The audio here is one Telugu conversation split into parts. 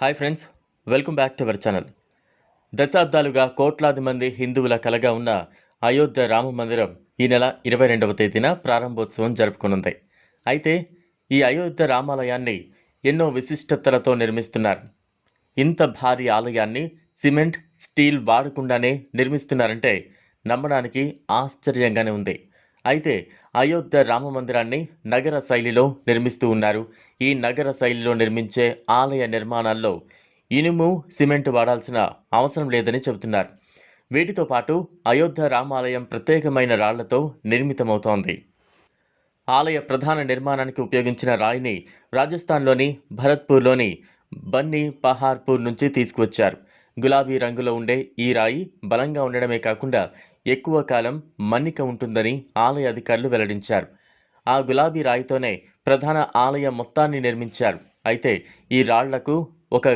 Hi friends welcome back to our channel. దశాబ్దాలుగా కోట్లాది మంది హిందువుల కలగా ఉన్న అయోధ్య రామ మందిరం ఈ నెల ఇరవై రెండవ తేదీన ప్రారంభోత్సవం జరుపుకునుంది. అయితే ఈ అయోధ్య రామాలయాన్ని ఎన్నో విశిష్టతలతో నిర్మిస్తున్నారు. ఇంత భారీ ఆలయాన్ని సిమెంట్ స్టీల్ వాడకుండానే నిర్మిస్తున్నారంటే నమ్మడానికి ఆశ్చర్యంగానే ఉంది. అయితే అయోధ్య రామ మందిరాన్ని నగర శైలిలో నిర్మిస్తూ ఉన్నారు. ఈ నగర శైలిలో నిర్మించే ఆలయ నిర్మాణాల్లో ఇనుము సిమెంట్ వాడాల్సిన అవసరం లేదని చెబుతున్నారు. వీటితో పాటు అయోధ్య రామాలయం ప్రత్యేకమైన రాళ్ళతో నిర్మితమవుతోంది. ఆలయ ప్రధాన నిర్మాణానికి ఉపయోగించిన రాయిని రాజస్థాన్లోని భరత్పూర్లోని బన్నీ పహార్పూర్ నుంచి తీసుకువచ్చారు. గులాబీ రంగులో ఉండే ఈ రాయి బలంగా ఉండడమే కాకుండా ఎక్కువ కాలం మన్నిక ఉంటుందని ఆలయ అధికారులు వెల్లడించారు. ఆ గులాబీ రాయితోనే ప్రధాన ఆలయ మొత్తాన్ని నిర్మించారు. అయితే ఈ రాళ్ళకు ఒక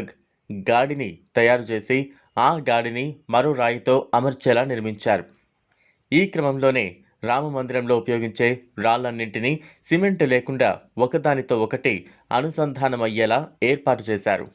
గాడిని తయారు చేసి ఆ గాడిని మరో రాయితో అమర్చేలా నిర్మించారు. ఈ క్రమంలోనే రామ మందిరంలో ఉపయోగించే రాళ్ళన్నింటినీ సిమెంట్ లేకుండా ఒకదానితో ఒకటి అనుసంధానమయ్యేలా ఏర్పాటు చేశారు.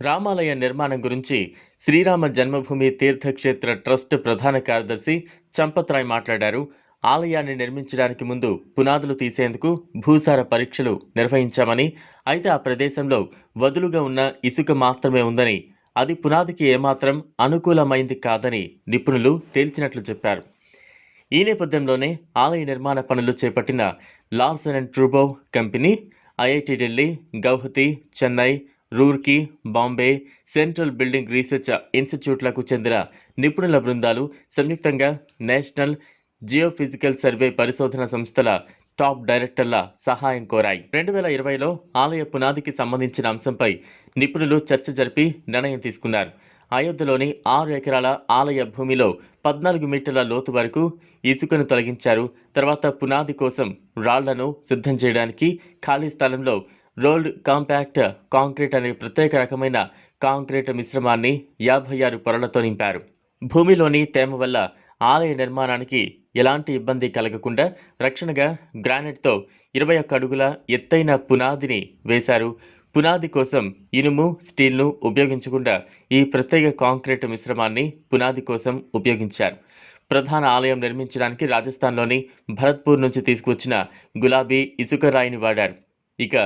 రామాలయ నిర్మాణం గురించి శ్రీరామ జన్మభూమి తీర్థక్షేత్ర ట్రస్ట్ ప్రధాన కార్యదర్శి చంపత్రాయ్ మాట్లాడారు. ఆలయాన్ని నిర్మించడానికి ముందు పునాదులు తీసేందుకు భూసార పరీక్షలు నిర్వహించామని అయితే ఆ ప్రదేశంలో వదులుగా ఉన్న ఇసుక మాత్రమే ఉందని అది పునాదికి ఏమాత్రం అనుకూలమైంది కాదని నిపుణులు తేల్చినట్లు చెప్పారు. ఈ నేపథ్యంలోనే ఆలయ నిర్మాణ పనులు చేపట్టిన Larson and ట్రూబో company IIT Delhi Guwahati Chennai Roorkee Bombay central building research ఇన్స్టిట్యూట్లకు చెందిన నిపుణుల బృందాలు సంయుక్తంగా నేషనల్ జియోఫిజికల్ సర్వే పరిశోధన సంస్థల టాప్ డైరెక్టర్ల సహాయం కోరాయి. రెండు వేల ఇరవైలో ఆలయ పునాదికి సంబంధించిన అంశంపై నిపుణులు చర్చ జరిపి నిర్ణయం తీసుకున్నారు. అయోధ్యలోని ఆరు ఎకరాల ఆలయ భూమిలో పద్నాలుగు మీటర్ల లోతు వరకు ఇసుకను తొలగించారు. తర్వాత పునాది కోసం రాళ్ళను సిద్ధం చేయడానికి ఖాళీ స్థలంలో రోల్డ్ కాంపాక్ట్ కాంక్రీట్ అనే ప్రత్యేక రకమైన కాంక్రీట్ మిశ్రమాన్ని యాభై ఆరు పొరలతో నింపారు. భూమిలోని తేమ వల్ల ఆలయ నిర్మాణానికి ఎలాంటి ఇబ్బంది కలగకుండా రక్షణగా గ్రానైట్తో ఇరవై ఒక్క అడుగుల ఎత్తైన పునాదిని వేశారు. పునాది కోసం ఇనుము స్టీల్ను ఉపయోగించకుండా ఈ ప్రత్యేక కాంక్రీట్ మిశ్రమాన్ని పునాది కోసం ఉపయోగించారు. ప్రధాన ఆలయం నిర్మించడానికి రాజస్థాన్లోని భరత్పూర్ నుంచి తీసుకువచ్చిన గులాబీ ఇసుక రాయిని వాడారు. ఇక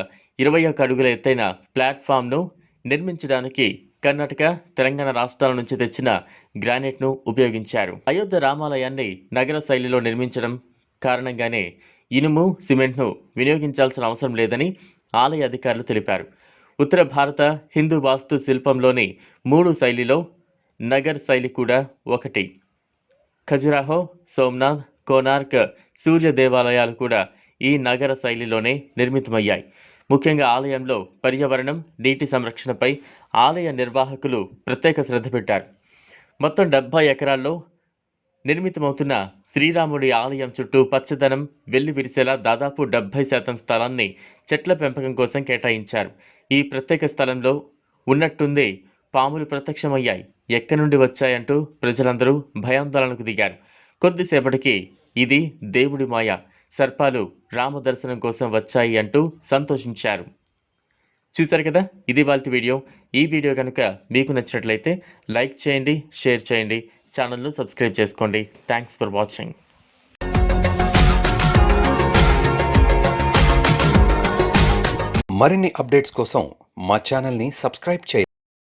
ఇరవై ఒక్క అడుగుల ఎత్తైన ప్లాట్ఫామ్ను నిర్మించడానికి కర్ణాటక తెలంగాణ రాష్ట్రాల నుంచి తెచ్చిన గ్రానైట్ను ఉపయోగించారు. అయోధ్య రామాలయాన్ని నగర శైలిలో నిర్మించడం కారణంగానే ఇనుము సిమెంట్ను వినియోగించాల్సిన అవసరం లేదని ఆలయ అధికారులు తెలిపారు. ఉత్తర భారత హిందూ వాస్తు శిల్పంలోని మూడు శైలిలో నగర్ శైలి కూడా ఒకటి. ఖజురాహో సోమ్నాథ్ కోనార్క్ సూర్య దేవాలయాలు కూడా ఈ నగర శైలిలోనే నిర్మితమయ్యాయి. ముఖ్యంగా ఆలయంలో పర్యావరణం నీటి సంరక్షణపై ఆలయ నిర్వాహకులు ప్రత్యేక శ్రద్ధ పెట్టారు. మొత్తం డెబ్బై ఎకరాల్లో నిర్మితమవుతున్న శ్రీరాముడి ఆలయం చుట్టూ పచ్చదనం వెల్లి విరిసేలా దాదాపు డెబ్బై శాతం స్థలాన్ని చెట్ల పెంపకం కోసం కేటాయించారు. ఈ ప్రత్యేక స్థలంలో ఉన్నట్టుందే పాములు ప్రత్యక్షమయ్యాయి. ఎక్కడి నుండి వచ్చాయంటూ ప్రజలందరూ భయాందోళనకు దిగారు. కొద్దిసేపటికి ఇది దేవుడి మాయ. సర్పాలు రామ దర్శనం కోసం వచ్చాయి అంటూ సంతోషించారు. చూశారు కదా? ఇది వాళ్ళ వీడియో. ఈ వీడియో కనుక మీకు నచ్చినట్లయితే లైక్ చేయండి షేర్ చేయండి ఛానల్ను సబ్స్క్రైబ్ చేసుకోండి. థ్యాంక్స్ ఫర్ వాచింగ్ మరిన్ని అప్డేట్స్ కోసం మా ఛానల్ని సబ్స్క్రైబ్ చేయండి.